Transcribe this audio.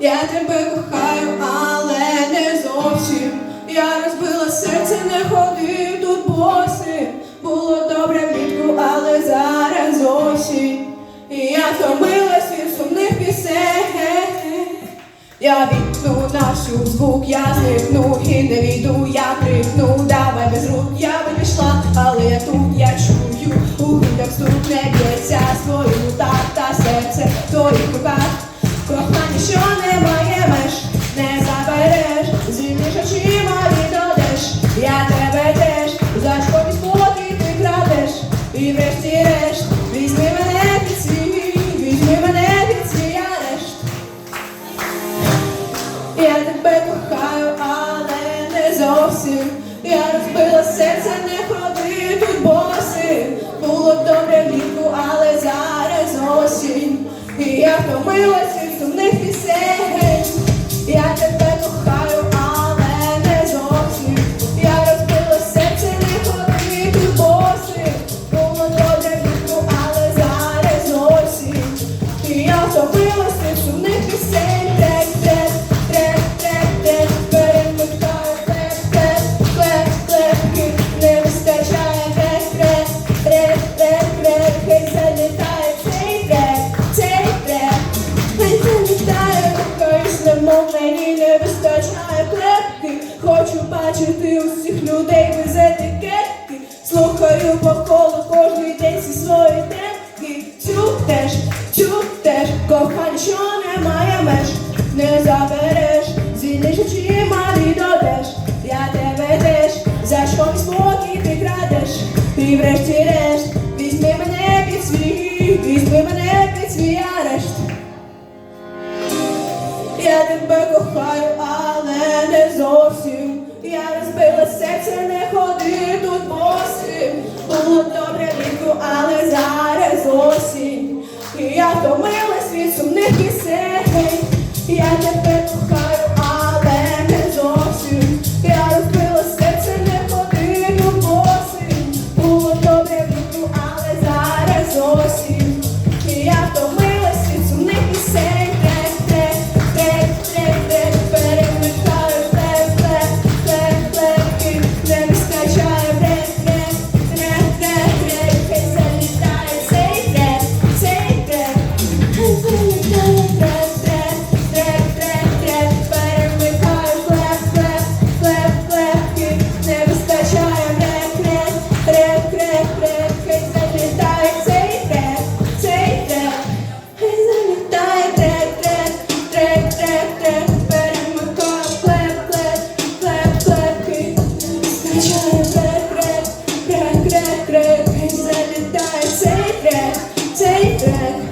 Я тебе кохаю, але не зовсім. Я розбила серце, не ходи тут боси. Було добре влітку, але зараз осінь. І я втомилась від сумних пісень. Я вікну нашу звук, я зникну і не війду, я крикну, давай без рук, я би пішла, але я тут, я чую, у грудях стук не б'ється свою так та серце твоїх руках. Що не має меж, не забереш, звільниш очима віддадеш, я тебе теж, за шкоді спокій ти крадеш, і врешті-решт, візьми мене під свій, візьми мене під свій. Я тебе кохаю, але не зовсім. Я розбила серце, не ходи боси. Було добре влітку, але зараз осінь. І я втомилась бачити усіх людей без етикетки, слухаю по колу кожний день всі свої темки, цю теж, цю теж, кохання, що немає меж, не забереш, звільниш очима віддадеш, я тебе теж, за що спокій ти крадеш, і врешті-решт, візьми мене під свій, візьми мене під свій арешт. Я тебе кохаю, але не зовсім. Я розбила серце, не ходи тут босим. Було добре влітку, але зараз осінь. І я втомилась від сумних пісень. Я тебе breath